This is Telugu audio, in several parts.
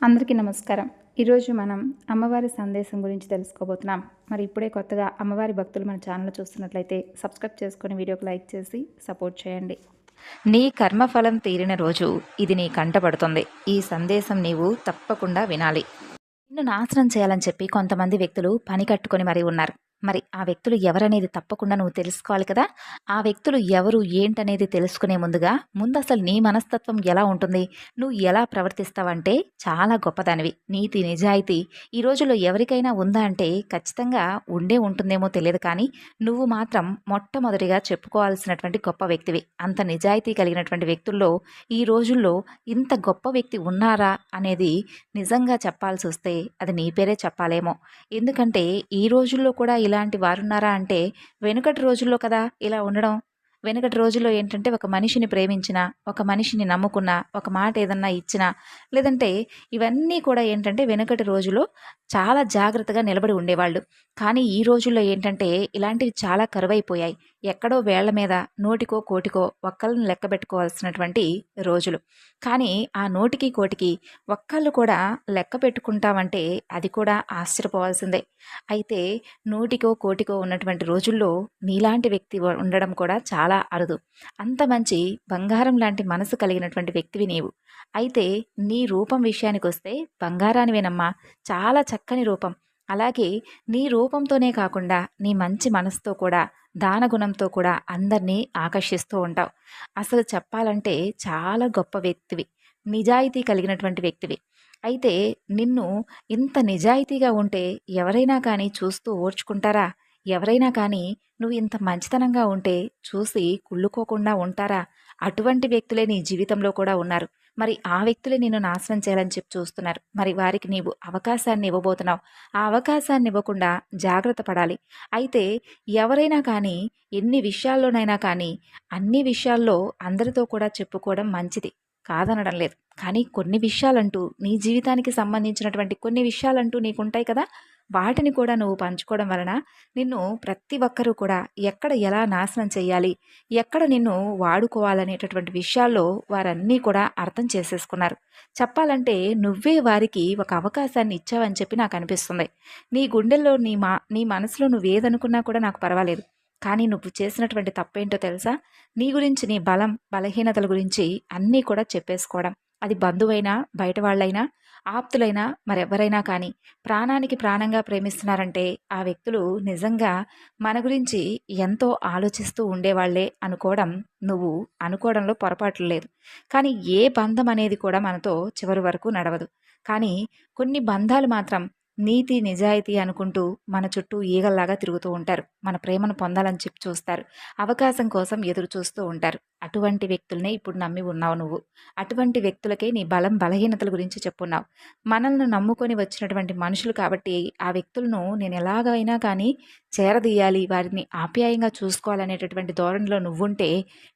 అందరికీ నమస్కారం. ఈరోజు మనం అమ్మవారి సందేశం గురించి తెలుసుకోబోతున్నాం. మరి ఇప్పుడే కొత్తగా అమ్మవారి భక్తులు మన ఛానల్ చూస్తున్నట్లయితే సబ్స్క్రైబ్ చేసుకొని వీడియోకి లైక్ చేసి సపోర్ట్ చేయండి. నీ కర్మఫలం తీరిన రోజు ఇది నీ కంటపడుతుంది ఈ సందేశం నీవు తప్పకుండా వినాలి. నిన్ను నాశనం చేయాలని చెప్పి కొంతమంది వ్యక్తులు పని కట్టుకొని మరీ ఉన్నారు. మరి ఆ వ్యక్తులు ఎవరనేది తప్పకుండా నువ్వు తెలుసుకోవాలి కదా. ఆ వ్యక్తులు ఎవరు ఏంటనేది తెలుసుకునే ముందుగా ముందు అసలు నీ మనస్తత్వం ఎలా ఉంటుంది? నువ్వు ఎలా ప్రవర్తిస్తావంటే చాలా గొప్పదానివి. నీతి నిజాయితీ ఈ రోజుల్లో ఎవరికైనా ఉందా అంటే ఖచ్చితంగా ఉండే ఉంటుందేమో తెలియదు కానీ నువ్వు మాత్రం మొట్టమొదటిగా చెప్పుకోవాల్సినటువంటి గొప్ప వ్యక్తివి. అంత నిజాయితీ కలిగినటువంటి వ్యక్తుల్లో ఈ రోజుల్లో ఇంత గొప్ప వ్యక్తి ఉన్నారా అనేది నిజంగా చెప్పాల్సి వస్తే అది నీ పేరే చెప్పాలేమో. ఎందుకంటే ఈ రోజుల్లో కూడా ఇలాంటి వారున్నారా అంటే వెనుకటి రోజుల్లో కదా ఇలా ఉండడం? వెనుకటి రోజుల్లో ఏంటంటే ఒక మనిషిని ప్రేమించిన ఒక మనిషిని నమ్ముకున్న ఒక మాట ఏదన్నా ఇచ్చిన లేదంటే ఇవన్నీ కూడా ఏంటంటే వెనుకటి రోజుల్లో చాలా జాగ్రత్తగా నిలబడి ఉండేవాళ్ళు. కానీ ఈ రోజుల్లో ఏంటంటే ఇలాంటివి చాలా కరువైపోయాయి. ఎక్కడో వేళ్ళ మీద నోటికో కోటికో ఒక్కళ్ళని లెక్కబెట్టుకోవాల్సినటువంటి రోజులు. కానీ ఆ నోటికి కోటికి ఒక్కళ్ళు కూడా లెక్క పెట్టుకుంటామంటే అది కూడా ఆశ్చర్యపోవాల్సిందే. అయితే నోటికో కోటికో ఉన్నటువంటి రోజుల్లో నీలాంటి వ్యక్తి ఉండడం కూడా చాలా అరుదు. అంత మంచి బంగారం లాంటి మనసు కలిగినటువంటి వ్యక్తివి నీవు. అయితే నీ రూపం విషయానికి వస్తే బంగారానివేనమ్మా. చాలా చక్కని రూపం. అలాగే నీ రూపంతోనే కాకుండా నీ మంచి మనసుతో కూడా దానగుణంతో కూడా అందరినీ ఆకర్షిస్తూ ఉంటావు. అసలు చెప్పాలంటే చాలా గొప్ప వ్యక్తివి. నిజాయితీ కలిగినటువంటి వ్యక్తివి. అయితే నిన్ను ఇంత నిజాయితీగా ఉంటే ఎవరైనా కానీ చూస్తూ ఓర్చుకుంటారా? ఎవరైనా కానీ నువ్వు ఇంత మంచితనంగా ఉంటే చూసి కుళ్ళుకోకుండా ఉంటారా? అటువంటి వ్యక్తులే నీ జీవితంలో కూడా ఉన్నారు. మరి ఆ వ్యక్తులే నిన్ను నాశనం చేయాలని చెప్పి చూస్తున్నారు. మరి వారికి నీవు అవకాశాన్ని ఇవ్వబోతున్నావు. ఆ అవకాశాన్ని ఇవ్వకుండా జాగ్రత్త పడాలి. అయితే ఎవరైనా కానీ ఎన్ని విషయాల్లోనైనా కానీ అన్ని విషయాల్లో అందరితో కూడా చెప్పుకోవడం మంచిది. కాదనడం లేదు. కానీ కొన్ని విషయాలంటూ నీ జీవితానికి సంబంధించినటువంటి కొన్ని విషయాలంటూ నీకుంటాయి కదా? వాటిని కూడా నువ్వు పంచుకోవడం వలన నిన్ను ప్రతి ఒక్కరూ కూడా ఎక్కడ ఎలా నాశనం చేయాలి ఎక్కడ నిన్ను వాడుకోవాలనేటటువంటి విషయాల్లో వారన్నీ కూడా అర్థం చేసేసుకున్నారు. చెప్పాలంటే నువ్వే వారికి ఒక అవకాశాన్ని ఇచ్చావని చెప్పి నాకు అనిపిస్తుంది. నీ గుండెల్లో నీ మా నీ మనసులో నువ్వేదనుకున్నా కూడా నాకు పర్వాలేదు. కానీ నువ్వు చేసినటువంటి తప్పేంటో తెలుసా? నీ గురించి నీ బలం బలహీనతల గురించి అన్నీ కూడా చెప్పేసుకోవడం. అది బంధువైనా బయట వాళ్ళైనా ఆప్తులైనా మరెవరైనా కానీ ప్రాణానికి ప్రాణంగా ప్రేమిస్తున్నారంటే ఆ వ్యక్తులు నిజంగా మన గురించి ఎంతో ఆలోచిస్తూ ఉండేవాళ్ళే అనుకోవడం నువ్వు అనుకోవడంలో పొరపాట్లు లేదు. కానీ ఏ బంధం అనేది కూడా మనతో చివరి వరకు నడవదు. కానీ కొన్ని బంధాలు మాత్రం నీతి నిజాయితీ అనుకుంటూ మన చుట్టూ ఈగల్లాగా తిరుగుతూ ఉంటారు. మన ప్రేమను పొందాలని చెప్పి చూస్తారు. అవకాశం కోసం ఎదురు చూస్తూ ఉంటారు. అటువంటి వ్యక్తులనే ఇప్పుడు నమ్మి ఉన్నావు నువ్వు. అటువంటి వ్యక్తులకే నీ బలం బలహీనతల గురించి చెప్పున్నావు. మనల్ని నమ్ముకొని వచ్చినటువంటి మనుషులు కాబట్టి ఆ వ్యక్తులను నేను ఎలాగైనా కానీ చేరదీయాలి. వారిని ఆప్యాయంగా చూసుకోవాలనేటటువంటి ధోరణిలో నువ్వుంటే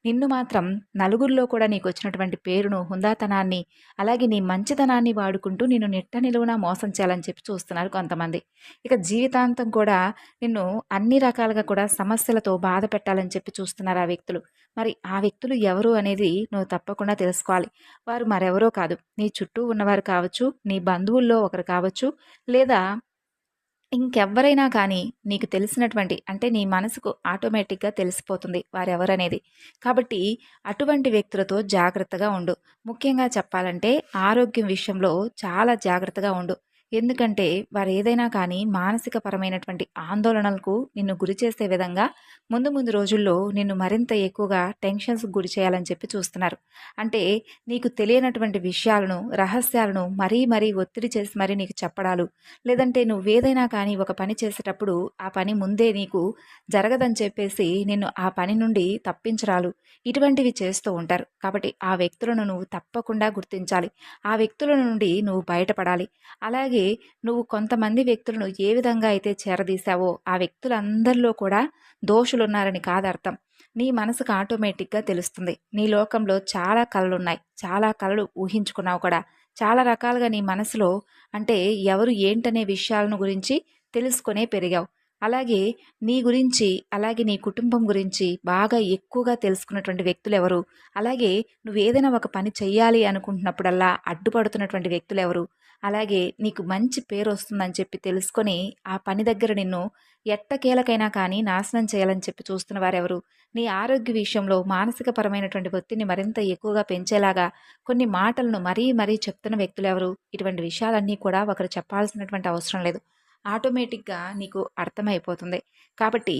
నిన్ను మాత్రం నలుగురిలో కూడా నీకు వచ్చినటువంటి పేరును హుందాతనాన్ని అలాగే నీ మంచితనాన్ని వాడుకుంటూ నిన్ను నిట్ట నిలువునా మోసం చేయాలని చెప్పి చేస్తున్నారు కొంతమంది. ఇక జీవితాంతం కూడా నిన్ను అన్ని రకాలుగా కూడా సమస్యలతో బాధ పెట్టాలని చెప్పి చూస్తున్నారు ఆ వ్యక్తులు. మరి ఆ వ్యక్తులు ఎవరు అనేది నువ్వు తప్పకుండా తెలుసుకోవాలి. వారు మరెవరో కాదు. నీ చుట్టూ ఉన్నవారు కావచ్చు నీ బంధువుల్లో ఒకరు కావచ్చు లేదా ఇంకెవ్వరైనా కానీ నీకు తెలిసినటువంటి అంటే నీ మనసుకు ఆటోమేటిక్గా తెలిసిపోతుంది వారెవరనేది కాబట్టి అటువంటి వ్యక్తులతో జాగ్రత్తగా ఉండు. ముఖ్యంగా చెప్పాలంటే ఆరోగ్యం విషయంలో చాలా జాగ్రత్తగా ఉండు. ఎందుకంటే వారు ఏదైనా కానీ మానసిక పరమైనటువంటి ఆందోళనలకు నిన్ను గురి చేసే విధంగా ముందు ముందు రోజుల్లో నిన్ను మరింత ఎక్కువగా టెన్షన్స్ గురి చేయాలని చెప్పి చూస్తున్నారు. అంటే నీకు తెలియనటువంటి విషయాలను రహస్యాలను మరీ మరీ ఒత్తిడి చేసి మరీ నీకు చెప్పడాలు లేదంటే నువ్వేదైనా కానీ ఒక పని చేసేటప్పుడు ఆ పని ముందే నీకు జరగదని చెప్పేసి నిన్ను ఆ పని నుండి తప్పించరాలు ఇటువంటివి చేస్తూ ఉంటారు. కాబట్టి ఆ వ్యక్తులను నువ్వు తప్పకుండా గుర్తించాలి. ఆ వ్యక్తుల నుండి నువ్వు బయటపడాలి. అలాగే అలాగే నువ్వు కొంతమంది వ్యక్తులను ఏ విధంగా అయితే చేరదీశావో ఆ వ్యక్తులందరిలో కూడా దోషులున్నారని కాదర్థం. నీ మనసుకు ఆటోమేటిక్గా తెలుస్తుంది. నీ లోకంలో చాలా కళలు ఉన్నాయి చాలా కళలు ఊహించుకున్నావు కూడా. చాలా రకాలుగా నీ మనసులో అంటే ఎవరు ఏంటనే విషయాలను గురించి తెలుసుకునే పెరిగావు. అలాగే నీ గురించి అలాగే నీ కుటుంబం గురించి బాగా ఎక్కువగా తెలుసుకున్నటువంటి వ్యక్తులు ఎవరు? అలాగే నువ్వు ఏదైనా ఒక పని చెయ్యాలి అనుకుంటున్నప్పుడల్లా అడ్డుపడుతున్నటువంటి వ్యక్తులు ఎవరు? అలాగే నీకు మంచి పేరు వస్తుందని చెప్పి తెలుసుకొని ఆ పని దగ్గర నిన్ను ఎట్టకేలకైనా కానీ నాశనం చేయాలని చెప్పి చూస్తున్న వారెవరు? నీ ఆరోగ్య విషయంలో మానసిక పరమైనటువంటి ఒత్తిడిని మరింత ఎక్కువగా పెంచేలాగా కొన్ని మాటలను మరీ మరీ చెప్తున్న వ్యక్తులు ఎవరు? ఇటువంటి విషయాలన్నీ కూడా ఒకరు చెప్పాల్సినటువంటి అవసరం లేదు. ఆటోమేటిక్గా నీకు అర్థమైపోతుంది. కాబట్టి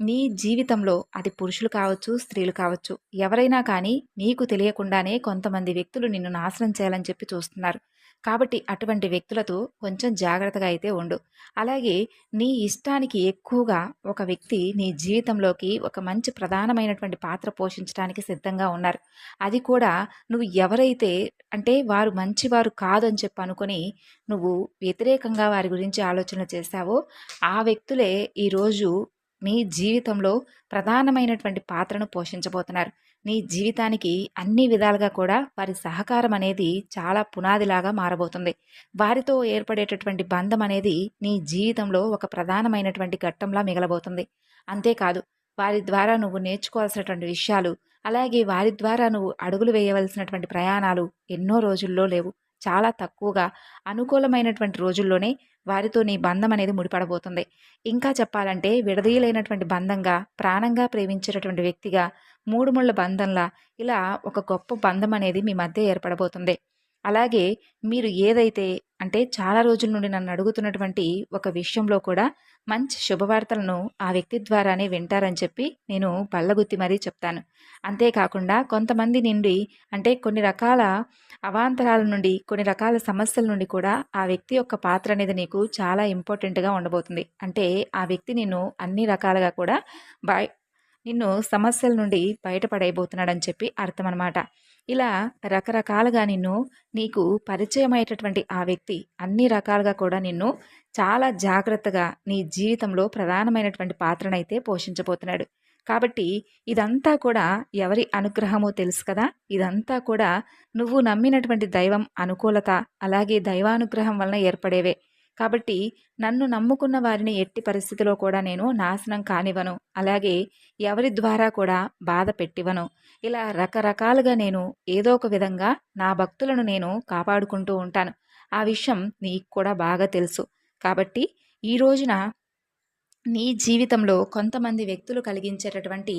నీ జీవితంలో అది పురుషులు కావచ్చు స్త్రీలు కావచ్చు ఎవరైనా కానీ నీకు తెలియకుండానే కొంతమంది వ్యక్తులు నిన్ను నాశనం చేయాలని చెప్పి చూస్తున్నారు. కాబట్టి అటువంటి వ్యక్తులతో కొంచెం జాగ్రత్తగా అయితే ఉండు. అలాగే నీ ఇష్టానికి ఎక్కువగా ఒక వ్యక్తి నీ జీవితంలోకి ఒక మంచి ప్రధానమైనటువంటి పాత్ర పోషించడానికి సిద్ధంగా ఉన్నారు. అది కూడా నువ్వు ఎవరైతే అంటే వారు మంచివారు కాదని చెప్పి అనుకొని నువ్వు వ్యతిరేకంగా వారి గురించి ఆలోచన చేశావో ఆ వ్యక్తులే ఈరోజు నీ జీవితంలో ప్రధానమైనటువంటి పాత్రను పోషించబోతున్నారు. నీ జీవితానికి అన్ని విధాలుగా కూడా వారి సహకారం అనేది చాలా పునాదిలాగా మారబోతుంది. వారితో ఏర్పడేటటువంటి బంధం అనేది నీ జీవితంలో ఒక ప్రధానమైనటువంటి ఘట్టంలా మిగలబోతుంది. అంతేకాదు వారి ద్వారా నువ్వు నేర్చుకోవాల్సినటువంటి విషయాలు అలాగే వారి ద్వారా నువ్వు అడుగులు వేయవలసినటువంటి ప్రయాణాలు ఎన్నో రోజుల్లో లేవు. చాలా తక్కువగా అనుకూలమైనటువంటి రోజుల్లోనే వారితో నీ బంధం అనేది ముడిపడబోతుంది. ఇంకా చెప్పాలంటే విడదీయలైనటువంటి బంధంగా ప్రాణంగా ప్రేమించేటటువంటి వ్యక్తిగా మూడు ముళ్ళ బంధంలా ఇలా ఒక గొప్ప బంధం అనేది మీ మధ్య ఏర్పడబోతుంది. అలాగే మీరు ఏదైతే అంటే చాలా రోజుల నుండి నన్ను అడుగుతున్నటువంటి ఒక విషయంలో కూడా మంచి శుభవార్తలను ఆ వ్యక్తి ద్వారానే వింటారని చెప్పి నేను పళ్ళగుత్తి మరీ చెప్తాను. అంతేకాకుండా కొంతమంది నుండి అంటే కొన్ని రకాల అవాంతరాల నుండి కొన్ని రకాల సమస్యల నుండి కూడా ఆ వ్యక్తి యొక్క పాత్ర అనేది నీకు చాలా ఇంపార్టెంట్గా ఉండబోతుంది. అంటే ఆ వ్యక్తి నిన్ను అన్ని రకాలుగా కూడా బయ నిన్ను సమస్యల నుండి బయటపడైపోతున్నాడని చెప్పి అర్థం అనమాట ఇలా రకరకాలుగా నిన్ను నీకు పరిచయమయ్యేటటువంటి ఆ వ్యక్తి అన్ని రకాలుగా కూడా నిన్ను చాలా జాగ్రత్తగా నీ జీవితంలో ప్రధానమైనటువంటి పాత్రనైతే పోషించబోతున్నాడు. కాబట్టి ఇదంతా కూడా ఎవరి అనుగ్రహమో తెలుసు కదా? ఇదంతా కూడా నువ్వు నమ్మినటువంటి దైవం అనుకూలత అలాగే దైవానుగ్రహం వలన ఏర్పడేవే. కాబట్టి నన్ను నమ్ముకున్న వారిని ఎట్టి పరిస్థితిలో కూడా నేను నాశనం కానివ్వను. అలాగే ఎవరి ద్వారా కూడా బాధ పెట్టివను ఇలా రకరకాలుగా నేను ఏదో ఒక విధంగా నా భక్తులను నేను కాపాడుకుంటూ ఉంటాను. ఆ విషయం నీకు కూడా బాగా తెలుసు. కాబట్టి ఈ రోజున నీ జీవితంలో కొంతమంది వ్యక్తులు కలిగించేటటువంటి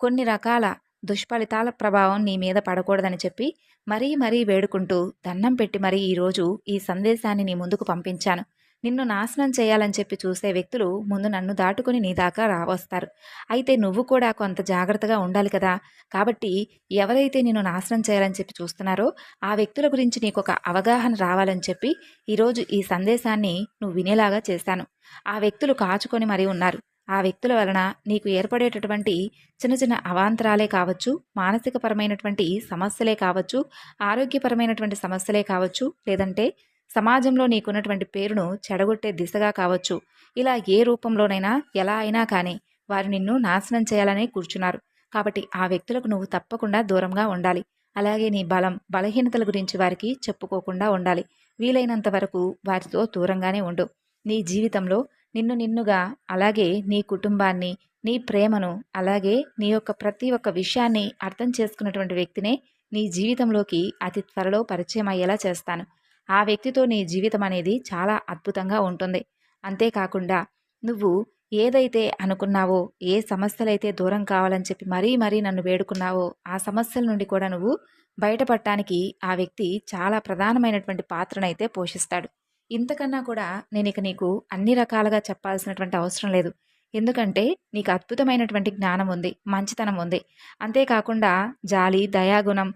కొన్ని రకాల దుష్ఫలితాల ప్రభావం నీ మీద పడకూడదని చెప్పి మరీ మరీ వేడుకుంటూ దండం పెట్టి మరీ ఈరోజు ఈ సందేశాన్ని నీ ముందుకు పంపించాను. నిన్ను నాశనం చేయాలని చెప్పి చూసే వ్యక్తులు ముందు నన్ను దాటుకుని నీ దాకా రావస్తారు. అయితే నువ్వు కూడా కొంత జాగ్రత్తగా ఉండాలి కదా. కాబట్టి ఎవరైతే నిన్ను నాశనం చేయాలని చెప్పి చూస్తున్నారో ఆ వ్యక్తుల గురించి నీకు ఒక అవగాహన రావాలని చెప్పి ఈరోజు ఈ సందేశాన్ని నువ్వు వినేలాగా చేశాను. ఆ వ్యక్తులు కాచుకొని మరీ ఉన్నారు. ఆ వ్యక్తుల వలన నీకు ఏర్పడేటటువంటి చిన్న చిన్న అవాంతరాలే కావచ్చు మానసిక పరమైనటువంటి సమస్యలే కావచ్చు ఆరోగ్యపరమైనటువంటి సమస్యలే కావచ్చు లేదంటే సమాజంలో నీకున్నటువంటి పేరును చెడగొట్టే దిశగా కావచ్చు. ఇలా ఏ రూపంలోనైనా ఎలా అయినా కానీ వారు నిన్ను నాశనం చేయాలనే కూర్చున్నారు. కాబట్టి ఆ వ్యక్తులకు నువ్వు తప్పకుండా దూరంగా ఉండాలి. అలాగే నీ బలం బలహీనతల గురించి వారికి చెప్పుకోకుండా ఉండాలి. వీలైనంత వరకు వారితో దూరంగానే ఉండు. నీ జీవితంలో నిన్ను నిన్నుగా అలాగే నీ కుటుంబాన్ని నీ ప్రేమను అలాగే నీ యొక్క ప్రతి ఒక్క విషయాన్ని అర్థం చేసుకున్నటువంటి వ్యక్తినే నీ జీవితంలోకి అతి త్వరలో పరిచయం అయ్యేలా చేస్తాను. ఆ వ్యక్తితో నీ జీవితం అనేది చాలా అద్భుతంగా ఉంటుంది. అంతేకాకుండా నువ్వు ఏదైతే అనుకున్నావో ఏ సమస్యలైతే దూరం కావాలని చెప్పి మరీ మరీ నన్ను వేడుకున్నావో ఆ సమస్యల నుండి కూడా నువ్వు బయటపడటానికి ఆ వ్యక్తి చాలా ప్రధానమైనటువంటి పాత్రనైతే పోషిస్తాడు. ఇంతకన్నా కూడా నేను ఇక నీకు అన్ని రకాలుగా చెప్పాల్సినటువంటి అవసరం లేదు. ఎందుకంటే నీకు అద్భుతమైనటువంటి జ్ఞానం ఉంది మంచితనం ఉంది. అంతేకాకుండా జాలి దయాగుణం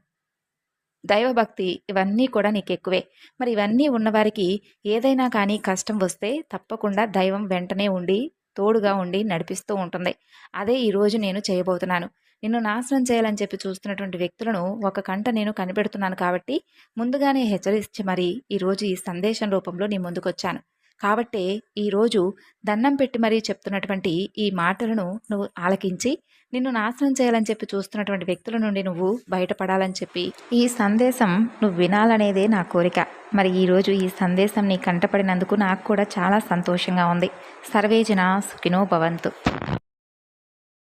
దైవభక్తి ఇవన్నీ కూడా నీకు ఎక్కువే మరి ఇవన్నీ ఉన్నవారికి ఏదైనా కానీ కష్టం వస్తే తప్పకుండా దైవం వెంటనే ఉండి తోడుగా ఉండి నడిపిస్తూ ఉంటుంది. అదే ఈరోజు నేను చేయబోతున్నాను. నిన్ను నాశనం చేయాలని చెప్పి చూస్తున్నటువంటి వ్యక్తులను ఒక కంట నేను కనిపెడుతున్నాను కాబట్టి ముందుగానే హెచ్చరించి మరి ఈరోజు ఈ సందేశం రూపంలో నీ ముందుకొచ్చాను. కాబట్టే ఈరోజు దండం పెట్టి మరీ చెప్తున్నటువంటి ఈ మాటలను నువ్వు ఆలకించి నిన్ను నాశనం చేయాలని చెప్పి చూస్తున్నటువంటి వ్యక్తుల నుండి నువ్వు బయటపడాలని చెప్పి ఈ సందేశం నువ్వు వినాలనేదే నా కోరిక. మరి ఈరోజు ఈ సందేశం నీ కంటపడినందుకు నాకు కూడా చాలా సంతోషంగా ఉంది. సర్వేజన సుఖినో భవంతు.